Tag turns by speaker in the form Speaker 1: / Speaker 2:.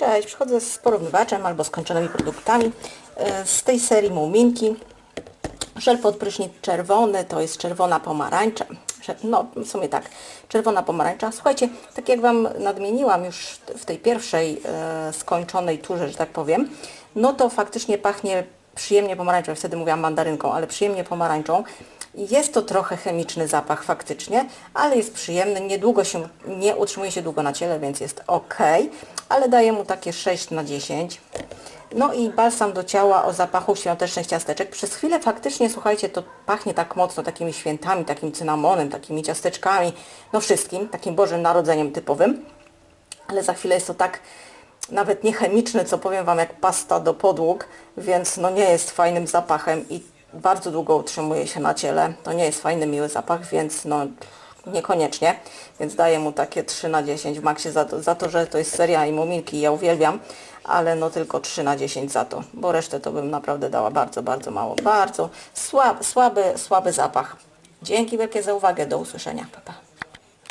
Speaker 1: Cześć, przychodzę z porównywaczem albo skończonymi produktami e, z tej serii Muminki. Żel pod prysznic czerwony, to jest czerwona pomarańcza. No, w sumie tak, czerwona pomarańcza. Słuchajcie, tak jak Wam nadmieniłam już w tej pierwszej e, skończonej turze, że tak powiem, no to faktycznie pachnie przyjemnie pomarańczą. Wtedy mówiłam mandarynką, ale przyjemnie pomarańczą. Jest to trochę chemiczny zapach faktycznie, ale jest przyjemny. Niedługo się, nie utrzymuje się długo na ciele, więc jest ok, ale daję mu takie 6 na 10. No i balsam do ciała o zapachu świątecznych ciasteczek. Przez chwilę faktycznie, słuchajcie, to pachnie tak mocno takimi świętami, takim cynamonem, takimi ciasteczkami, no wszystkim, takim Bożym Narodzeniem typowym. Ale za chwilę jest to tak nawet nie chemiczne, co powiem Wam, jak pasta do podłóg, więc no nie jest fajnym zapachem i bardzo długo utrzymuje się na ciele. To nie jest fajny, miły zapach, więc no niekoniecznie. Więc daję mu takie 3 na 10 w maksie za to, za to że to jest seria i muminki ja uwielbiam, ale no tylko 3 na 10 za to, bo resztę to bym naprawdę dała bardzo, bardzo mało. Bardzo słaby, słaby zapach. Dzięki wielkie za uwagę. Do usłyszenia. Pa, pa.